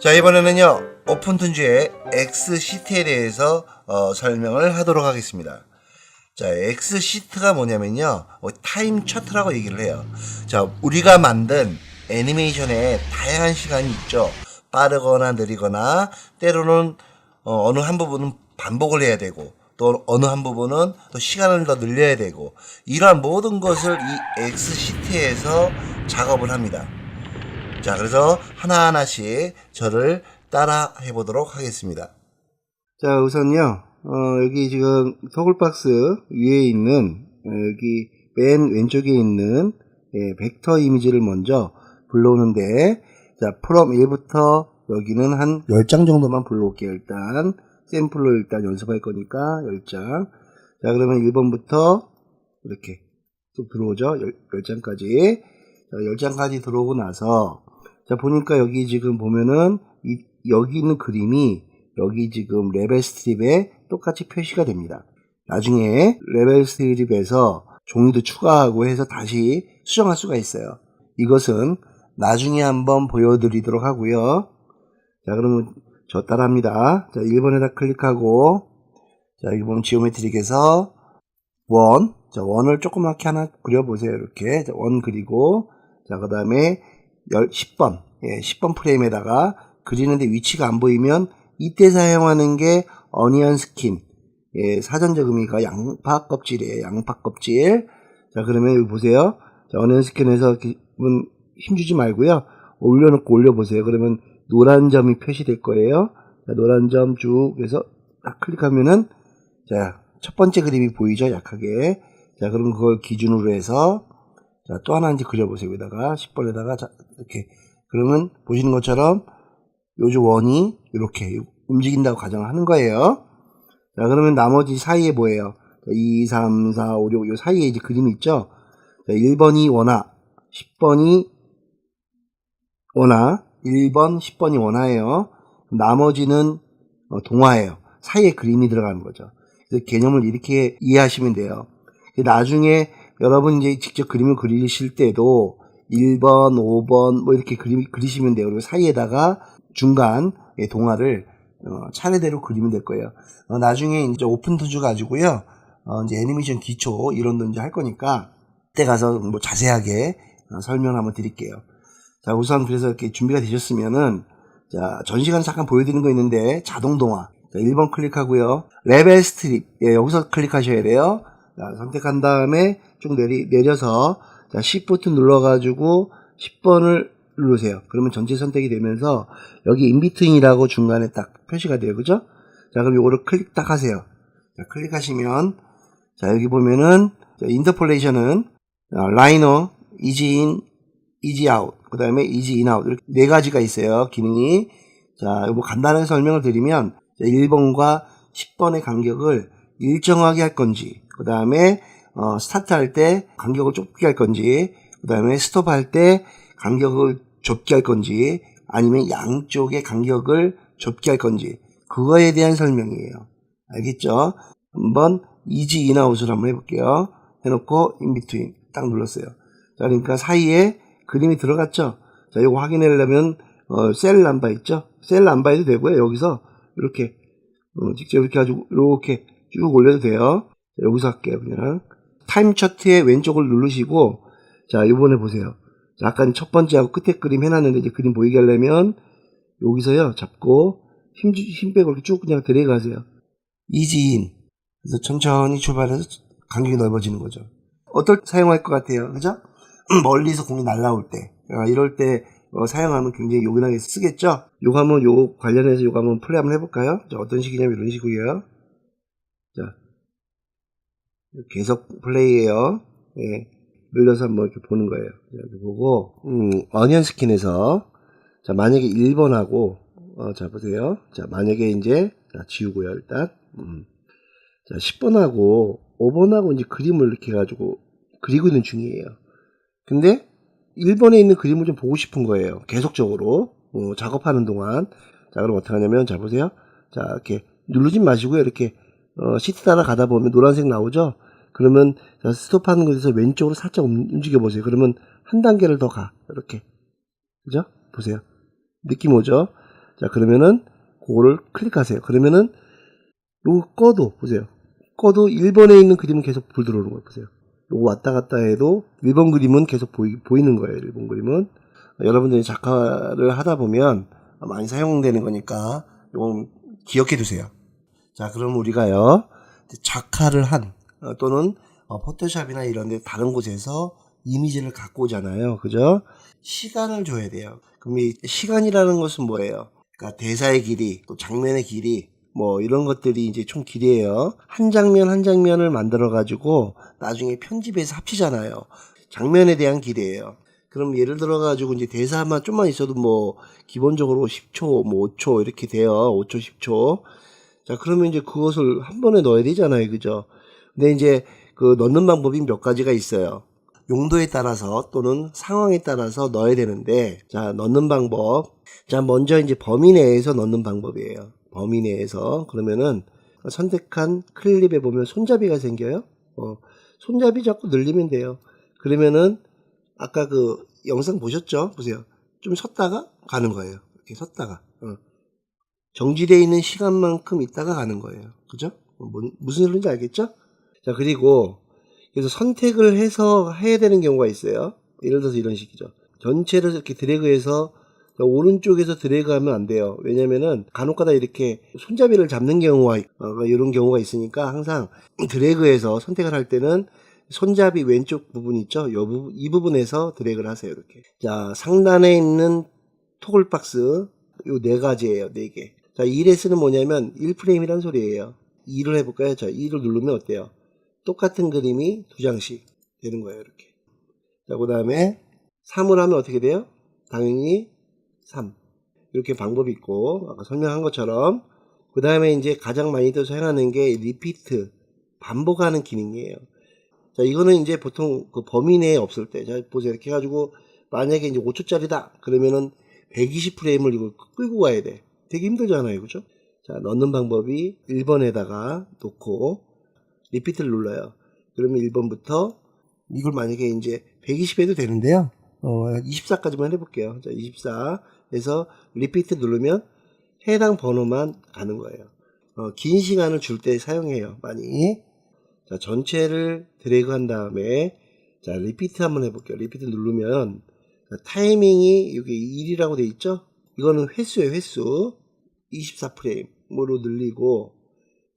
자 이번에는요 오픈툰즈의 X 시트에 대해서 어, 설명을 하도록 하겠습니다. 자 X 시트가 뭐냐면요 어, 타임 차트라고 얘기를 해요. 자 우리가 만든 애니메이션에 다양한 시간이 있죠. 빠르거나 느리거나 때로는 어, 느한 부분은 반복을 해야 되고 또 어느 한 부분은 또 시간을 더 늘려야 되고 이러한 모든 것을 이 X 시트에서 작업을 합니다. 자, 그래서 하나하나씩 저를 따라 해보도록 하겠습니다. 자, 우선요, 어, 여기 지금 토글박스 위에 있는, 어, 여기 맨 왼쪽에 있는, 예, 벡터 이미지를 먼저 불러오는데, 자, 프롬 1부터 여기는 한 10장 정도만 불러올게요, 일단. 샘플로 일단 연습할 거니까, 10장. 자, 그러면 1번부터 이렇게 쭉 들어오죠, 10, 장까지 자, 10장까지 들어오고 나서, 자, 보니까 여기 지금 보면은, 이, 여기 있는 그림이 여기 지금 레벨 스트립에 똑같이 표시가 됩니다. 나중에 레벨 스트립에서 종이도 추가하고 해서 다시 수정할 수가 있어요. 이것은 나중에 한번 보여드리도록 하고요. 자, 그러면 저 따라합니다. 자, 1번에다 클릭하고, 자, 여기 보면 지오메트릭에서 원, 자, 원을 조그맣게 하나 그려보세요. 이렇게. 자, 원 그리고, 자, 그 다음에 10번, 예, 10번 프레임에다가 그리는데 위치가 안 보이면 이때 사용하는 게 어니언 스킨, 예, 사전적 의미가 양파 껍질이에요. 양파 껍질. 자, 그러면 여기 보세요. 자, 어니언 스킨에서 힘주지 말고요. 올려놓고 올려보세요. 그러면 노란 점이 표시될 거예요. 자, 노란 점 쭉 해서 딱 클릭하면은 자, 첫 번째 그림이 보이죠? 약하게. 자, 그럼 그걸 기준으로 해서 자, 또 하나 이제 그려보세요. 여기다가 10번에다가 자, 이렇게 그러면 보시는 것처럼 요즘 원이 이렇게 움직인다고 가정을 하는 거예요. 자, 그러면 나머지 사이에 뭐예요? 자, 2, 3, 4, 5, 6, 요 사이에 이제 그림이 있죠? 자, 1번이 원화, 10번이 원화, 1번, 10번이 원화예요. 나머지는 어, 동화예요. 사이에 그림이 들어가는 거죠. 그래서 개념을 이렇게 이해하시면 돼요. 나중에 여러분 이제 직접 그림을 그리실 때도 1번, 5번 뭐 이렇게 그림 그리시면 돼요. 그리고 사이에다가 중간 동화를 어, 차례대로 그리면 될 거예요. 어, 나중에 이제 오픈 투주 가지고요. 어, 이제 애니메이션 기초 이런도 이제 할 거니까 그때 가서 뭐 자세하게 어, 설명 한번 드릴게요. 자, 우선 그래서 이렇게 준비가 되셨으면은 자, 전 시간 잠깐 보여드리는 거 있는데 자동 동화. 자, 1번 클릭하고요. 레벨 스트립. 예, 여기서 클릭하셔야 돼요. 자, 선택한 다음에 쭉 내리, 내려서 자, Shift 눌러가지고 10번을 누르세요. 그러면 전체 선택이 되면서 여기 인비트윈이라고 중간에 딱 표시가 돼요. 그죠? 자, 그럼 요거를 클릭 딱 하세요. 자, 클릭하시면 자, 여기 보면은 인터폴레이션은 라이너, 이지인, 이지 아웃, 그 다음에 이지 인 아웃 이렇게 네 가지가 있어요. 기능이. 자, 뭐 간단하게 설명을 드리면 1번과 10번의 간격을 일정하게 할 건지, 그 다음에 어, 스타트 할 때 간격을 좁게 할 건지, 그 다음에 스톱 할 때 간격을 좁게 할 건지, 아니면 양쪽의 간격을 좁게 할 건지, 그거에 대한 설명이에요. 알겠죠? 한번 이지 인아웃을 한번 해볼게요. 해놓고 인비트윈 딱 눌렀어요. 자, 그러니까 사이에 그림이 들어갔죠? 자, 이거 확인하려면 어, 셀 남바 있죠? 셀 남바해도 되고요. 여기서 이렇게 어, 직접 이렇게 가지고 이렇게 쭉 올려도 돼요. 자, 여기서 할게요. 그냥 타임 차트의 왼쪽을 누르시고 자 이번에 보세요. 자, 아까 첫 번째하고 끝에 그림 해놨는데 이제 그림 보이게 하려면 여기서요 잡고 힘, 힘 빼고 이렇게 쭉 그냥 들어가세요. 이지인 그래서 천천히 출발해서 간격이 넓어지는 거죠. 어떨 때 사용할 것 같아요. 그죠? 멀리서 공이 날라올 때 아, 이럴 때 어, 사용하면 굉장히 요긴하게 쓰겠죠? 요거 한번 요 관련해서 요거 한번 플레이 한번 해볼까요? 자, 어떤 식이냐면 이런 식이고요. 자, 계속 플레이해요. 예. 늘려서 한번 이렇게 보는 거예요. 이렇게 보고, 음, 어니언 스킨에서, 자, 만약에 1번하고, 어, 자, 보세요. 자, 만약에 이제, 자, 지우고요, 일단. 음. 자, 10번하고, 5번하고 이제 그림을 이렇게 해가지고, 그리고 있는 중이에요. 근데, 1번에 있는 그림을 좀 보고 싶은 거예요. 계속적으로. 어, 작업하는 동안. 자, 그럼 어떻게 하냐면, 자, 보세요. 자, 이렇게 누르지 마시고요. 이렇게 어, 시트 따라 가다 보면 노란색 나오죠? 그러면 스톱하는 곳에서 왼쪽으로 살짝 움직여 보세요. 그러면 한 단계를 더 가. 이렇게. 그죠? 보세요. 느낌 오죠? 자, 그러면은 그거를 클릭하세요. 그러면은 요거 꺼도 보세요. 꺼도 1번에 있는 그림은 계속 불 들어오는 거예요. 보세요. 요거 왔다 갔다 해도 1번 그림은 계속 보이, 보이는 거예요. 1번 그림은. 여러분들이 작화를 하다 보면 많이 사용되는 거니까 요건 기억해 두세요. 자, 그럼 우리가요. 작화를 한 어, 또는 어, 포토샵이나 이런 데 다른 곳에서 이미지를 갖고 오잖아요. 그죠? 시간을 줘야 돼요. 그럼 이 시간이라는 것은 뭐예요? 그러니까 대사의 길이, 또 장면의 길이, 뭐 이런 것들이 이제 총 길이에요. 한 장면 한 장면을 만들어 가지고 나중에 편집해서 합치잖아요. 장면에 대한 길이에요. 그럼 예를 들어 가지고 이제 대사만 좀만 있어도 뭐 기본적으로 10초, 뭐 5초 이렇게 돼요. 5초, 10초. 자, 그러면 이제 그것을 한 번에 넣어야 되잖아요. 그죠? 근데 이제 그 넣는 방법이 몇 가지가 있어요. 용도에 따라서 또는 상황에 따라서 넣어야 되는데, 자, 넣는 방법. 자, 먼저 이제 범위 내에서 넣는 방법이에요. 범위 내에서. 그러면은 선택한 클립에 보면 손잡이가 생겨요. 어, 손잡이 자꾸 늘리면 돼요. 그러면은 아까 그 영상 보셨죠? 보세요. 좀 섰다가 가는 거예요. 이렇게 섰다가. 어. 정지되어 있는 시간만큼 있다가 가는 거예요. 그죠? 어, 뭔- 무슨 소리인지 알겠죠? 자, 그리고 그래서 선택을 해서 해야 되는 경우가 있어요. 예를 들어서 이런 식이죠. 전체를 이렇게 드래그해서 오른쪽에서 드래그하면 안 돼요. 왜냐면은 간혹가다 이렇게 손잡이를 잡는 경우가 있- 어, 이런 경우가 있으니까 항상 드래그해서 선택을 할 때는 손잡이 왼쪽 부분 있죠? 요 부분, 이 부분에서 드래그를 하세요. 이렇게. 자, 상단에 있는 토글 박스 요 네 가지예요. 네 개. 자, 1S는 뭐냐면 1프레임이란 소리예요. 2를 해볼까요? 자, 2를 누르면 어때요? 똑같은 그림이 두 장씩 되는 거예요. 이렇게. 자, 그 다음에 3을 하면 어떻게 돼요? 당연히 3. 이렇게 방법이 있고, 아까 설명한 것처럼, 그 다음에 이제 가장 많이들 사용하는 게 리피트, 반복하는 기능이에요. 자, 이거는 이제 보통 그 범위 내에 없을 때, 자, 보세요. 이렇게 해가지고, 만약에 이제 5초짜리다. 그러면은 120프레임을 이걸 끌고 가야 돼. 되게 힘들잖아요. 그죠? 자, 넣는 방법이 1번에다가 놓고, 리피트를 눌러요. 그러면 1번부터, 이걸 만약에 이제 120 해도 되는데요. 어, 24까지만 해볼게요. 자, 24. 해서 리피트 누르면 해당 번호만 가는 거예요. 어, 긴 시간을 줄 때 사용해요. 많이. 자, 전체를 드래그 한 다음에 자, 리피트 한번 해볼게요. 리피트 누르면 자, 타이밍이 여기 1이라고 돼 있죠? 이거는 횟수예요, 횟수. 24프레임으로 늘리고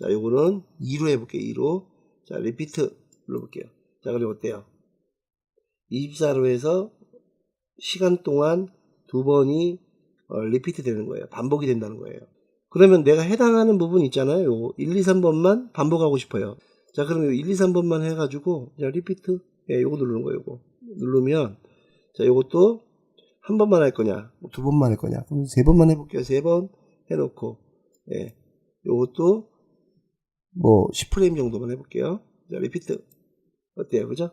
자, 요거는 2로 해볼게요. 2로. 자, 리피트 눌러볼게요. 자, 그럼 어때요? 24로 해서 시간 동안 두 번이 어, 리피트 되는 거예요. 반복이 된다는 거예요. 그러면 내가 해당하는 부분 있잖아요. 요 1, 2, 3번만 반복하고 싶어요. 자, 그럼 요 1, 2, 3번만 해가지고, 자, 리피트. 예, 요거 누르는 거예요, 요거. 누르면, 자, 요것도 한 번만 할 거냐, 뭐두 번만 할 거냐. 그럼 세 번만 해볼게요. 세번 해놓고, 예. 요것도 뭐 10프레임 정도만 해볼게요. 자, 리피트. 어때요? 그죠?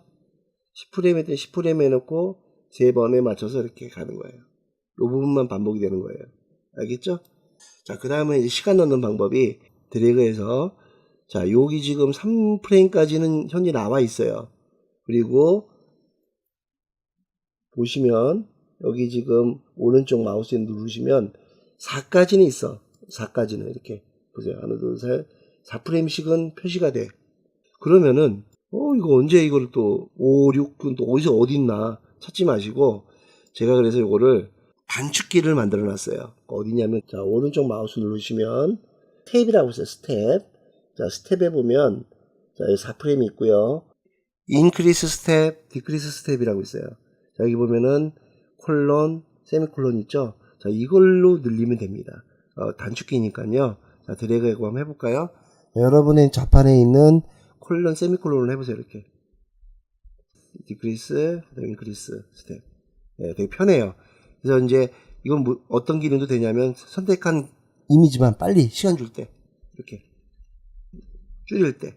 10프레임 했더니 10프레임 해놓고 세 번에 맞춰서 이렇게 가는 거예요. 요 부분만 반복이 되는 거예요. 알겠죠? 자, 그 다음에 시간 넣는 방법이 드래그해서 자, 여기 지금 3프레임까지는 현재 나와 있어요. 그리고 보시면 여기 지금 오른쪽 마우스 누르시면 4까지는 있어. 4까지는 이렇게 보세요. 하나, 둘, 셋. 4프레임씩은 표시가 돼. 그러면은 어 이거 언제 이걸 또 5, 6, 또 어디서 어디 있나 찾지 마시고 제가 그래서 이거를 단축키를 만들어 놨어요. 어디냐면 자 오른쪽 마우스 누르시면 스텝이라고 있어요. 스텝. 자 스텝에 보면 자 여기 4프레임이 있고요. 인크리스 스텝, 디크리스 스텝이라고 있어요. 자 여기 보면은 콜론, 세미콜론 있죠. 자 이걸로 늘리면 됩니다. 어, 단축키니까요. 자 드래그하고 한번 해볼까요? 여러분의 좌판에 있는 콜론, 세미콜론을 해보세요. 이렇게 디크리스, 인크리스 스텝. 네, 되게 편해요. 그래서 이제 이건 뭐 어떤 기능도 되냐면 선택한 이미지만 빨리 시간 줄 때 이렇게 줄일 때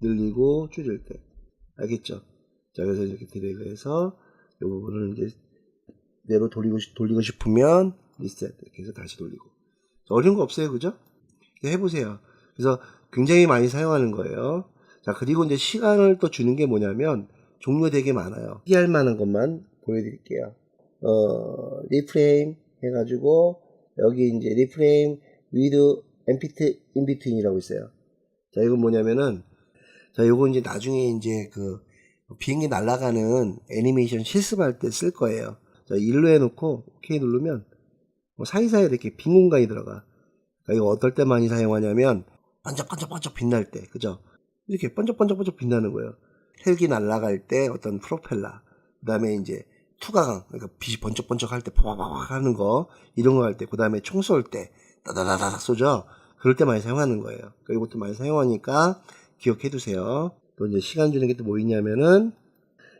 늘리고 줄일 때 알겠죠? 자 그래서 이렇게 드래그해서 이 부분을 이제 내로 돌리고 싶- 돌리고 싶으면 리셋 해서 다시 돌리고 어려운 거 없어요, 그죠? 해보세요. 그래서 굉장히 많이 사용하는 거예요. 자 그리고 이제 시간을 또 주는 게 뭐냐면 종류 되게 많아요. 피할 만한 것만 보여드릴게요. 어, 리프레임, 해가지고 여기 이제 리프레임 empty in between이라고 있어요. 자, 이건 뭐냐면은 자, 요거 이제 나중에 이제 그 비행기 날아가는 애니메이션 실습할 때 쓸 거예요. 자, 일로 해놓고 OK 누르면 뭐 사이사이에 이렇게 빈 공간이 들어가. 그러니까 이거 어떨 때 많이 사용하냐면 반짝반짝반짝 빛날 때, 그죠? 이렇게 반짝반짝반짝 빛나는 거예요. 헬기 날아갈 때 어떤 프로펠러, 그 다음에 이제 투가강, 그러니까 빛이 번쩍번쩍 할 때 파바바박 하는 거, 이런 거 할 때, 그 다음에 총 쏠 때, 따다다닥 쏘죠? 그럴 때 많이 사용하는 거예요. 그러니까 이것도 많이 사용하니까 기억해 두세요. 또 이제 시간 주는 게 또 뭐 있냐면은,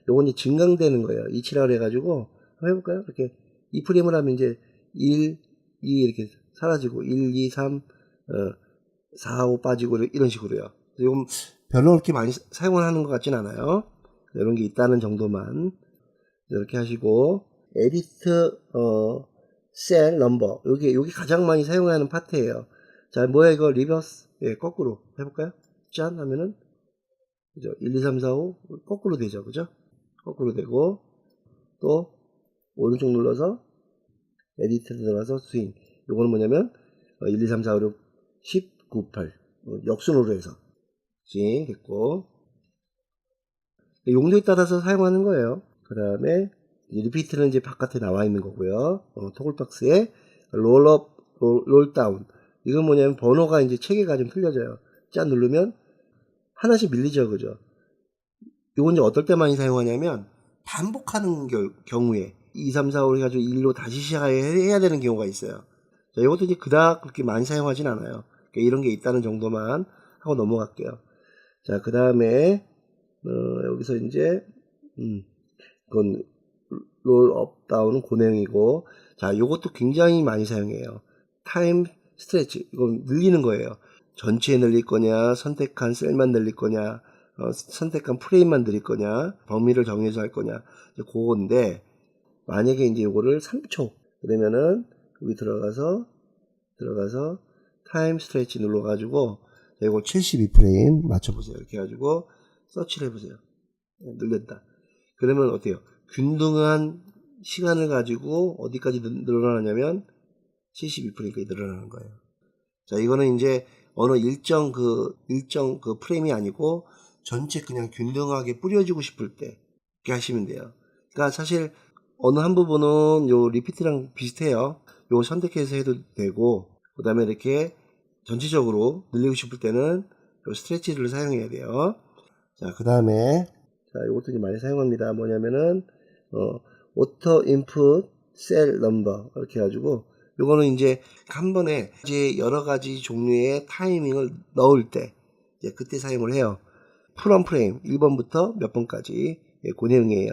요건 이제 증강되는 거예요. 이치라고 해가지고, 한번 해볼까요? 이렇게, 이 프레임을 하면 이제 1, 2 이렇게 사라지고, 1, 2, 3, 어, 4, 5 빠지고, 이런 식으로요. 요건 별로 그렇게 많이 사- 사용을 하는 것 같진 않아요. 이런 게 있다는 정도만. 이렇게 하시고, 에디트, 어, 셀 넘버. 여기, 여기 가장 많이 사용하는 파트예요. 자, 뭐야, 이거, 리버스. 예, 거꾸로. 해볼까요? 짠! 하면은, 그죠? 1, 2, 3, 4, 5. 거꾸로 되죠. 그죠? 거꾸로 되고, 또, 오른쪽 눌러서, 에디트 들어가서 스윙. 요거는 뭐냐면, 어, 1, 2, 3, 4, 5, 6, 10, 9, 8. 어, 역순으로 해서. 스윙 됐고. 용도에 따라서 사용하는 거예요. 그 다음에, 리피트는 이제 바깥에 나와 있는 거고요. 어, 토글박스에 롤업, 롤, 롤다운. 이건 뭐냐면 번호가 이제 체계가 좀 틀려져요. 짠 누르면 하나씩 밀리죠, 그죠? 이건 이제 어떨 때 많이 사용하냐면 반복하는 결- 경우에 2, 3, 4, 5 해가지고 1로 다시 시작해야 되는 경우가 있어요. 자, 이것도 이제 그닥 그렇게 많이 사용하진 않아요. 그러니까 이런 게 있다는 정도만 하고 넘어갈게요. 자, 그 다음에 어, 여기서 이제 음, 그건 롤 업 다운은 고내용이고 자 요것도 굉장히 많이 사용해요 타임 스트레치 이건 늘리는 거예요 전체에 늘릴 거냐 선택한 셀만 늘릴 거냐 어, 선택한 프레임만 늘릴 거냐 범위를 정해서 할 거냐 이제 그건데 만약에 이제 요거를 3초 그러면은 여기 들어가서 들어가서 타임 스트레치 눌러 가지고 이거 72프레임 맞춰보세요 이렇게 해가지고 서치를 해보세요 네, 늘렸다 그러면 어때요 균등한 시간을 가지고 어디까지 늘- 늘어나냐면 72%까지 늘어나는 거예요. 자, 이거는 이제 어느 일정 그 일정 그 프레임이 아니고 전체 그냥 균등하게 뿌려주고 싶을 때 이렇게 하시면 돼요. 그러니까 사실 어느 한 부분은 요 리피트랑 비슷해요. 요 선택해서 해도 되고 그 다음에 이렇게 전체적으로 늘리고 싶을 때는 요 스트레치를 사용해야 돼요. 자, 그 다음에 자, 이것도 이제 많이 사용합니다. 뭐냐면은 어, 오토 인풋 셀 넘버 이렇게 해가지고 요거는 이제 한 번에 이제 여러 가지 종류의 타이밍을 넣을 때 이제 그때 사용을 해요. 프롬 프레임 1번부터 몇 번까지 예, 그 내용이에요.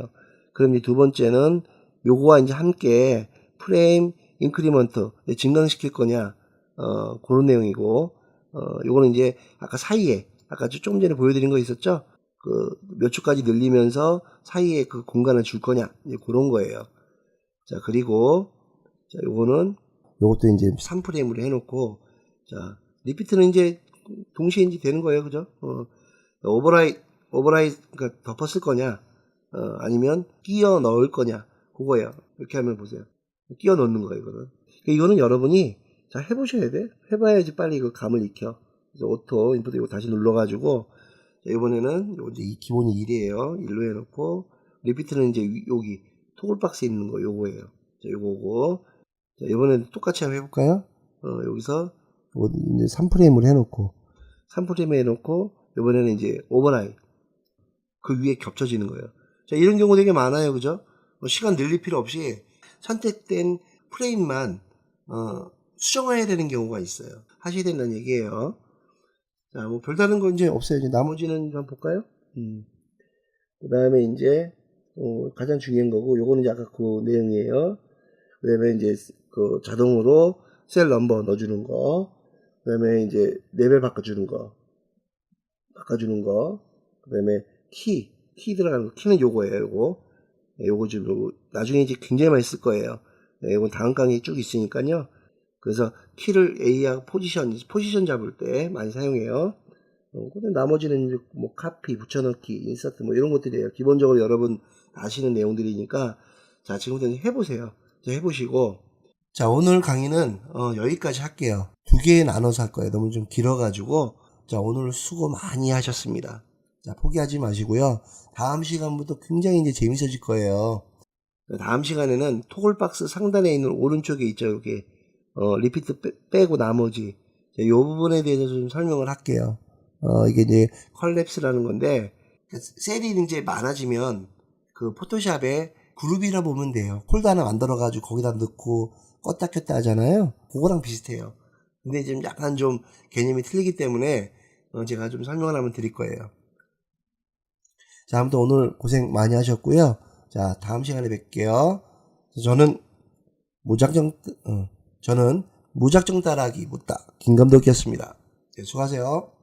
그럼 이제 두 번째는 요거와 이제 함께 프레임 인크리먼트 예, 증강시킬 거냐 어, 그런 내용이고 어, 요거는 이제 아까 사이에 아까 조금 전에 보여드린 거 있었죠? 그몇 초까지 늘리면서 사이에 그 공간을 줄 거냐 이제 그런 거예요. 자 그리고 자 요거는 요것도 이제 3프레임으로 해놓고 자 리피트는 이제 동시에 이제 되는 거예요, 그죠? 어, 오버라이 오버라이 그러니까 덮었을 거냐 어, 아니면 끼워 넣을 거냐 그거예요. 이렇게 하면 보세요. 끼워 넣는 거예요, 이거는. 그러니까 이거는 여러분이 자 해보셔야 돼. 해봐야지 빨리 이거 감을 익혀. 그래서 오토 인풋 이거 다시 눌러가지고 자, 이번에는 요 이제 이 기본이 1이에요. 1로 해놓고 리피트는 이제 위- 여기 토글 박스에 있는 거 요거예요. 자, 요거고 자, 이번에는 똑같이 한번 해볼까요? 어, 여기서 요 이제 3프레임을 해놓고 3프레임 해놓고 이번에는 이제 오버라이 그 위에 겹쳐지는 거예요. 자, 이런 경우 되게 많아요, 그죠? 뭐 시간 늘릴 필요 없이 선택된 프레임만 어, 수정해야 되는 경우가 있어요. 하셔야 된다는 얘기예요. 자, 뭐 별다른 건 이제 없어요. 이제 나머지는 한번 볼까요? 음. 그 다음에 이제 어, 가장 중요한 거고, 요거는 이제 아까 그 내용이에요. 그 다음에 이제 그 자동으로 셀 넘버 넣어주는 거, 그 다음에 이제 레벨 바꿔주는 거, 바꿔주는 거, 그 다음에 키, 키 들어가는 거, 키는 요거예요, 요거. 네, 요거 지금 요거 나중에 이제 굉장히 많이 쓸 거예요. 네, 이건 다음 강의에 쭉 있으니까요. 그래서 키를 A하고 포지션, 포지션 잡을 때 많이 사용해요. 어, 근데 나머지는 뭐 카피, 붙여넣기, 인서트 뭐 이런 것들이에요. 기본적으로 여러분 아시는 내용들이니까 자 지금부터 해보세요. 해보시고 자, 오늘 강의는 어, 여기까지 할게요. 두개 나눠서 할 거예요. 너무 좀 길어가지고. 자, 오늘 수고 많이 하셨습니다. 자, 포기하지 마시고요. 다음 시간부터 굉장히 이제 재밌어질 거예요. 다음 시간에는 토글박스 상단에 있는 오른쪽에 있죠. 이렇게 어, 리피트 빼, 고 나머지 자, 이 부분에 대해서 좀 설명을 할게요. 어, 이게 이제 컬랩스라는 건데 그 셀이 이제 많아지면 그 포토샵에 그룹이라 보면 돼요. 폴더 하나 만들어가지고 거기다 넣고 껐다 켰다 하잖아요. 그거랑 비슷해요. 근데 지금 약간 좀 개념이 틀리기 때문에 어, 제가 좀 설명을 한번 드릴 거예요. 자, 아무튼 오늘 고생 많이 하셨고요. 자, 다음 시간에 뵐게요. 저는 무작정, 어, 저는 무작정 따라하기 못다. 김감독이었습니다. 네, 수고하세요.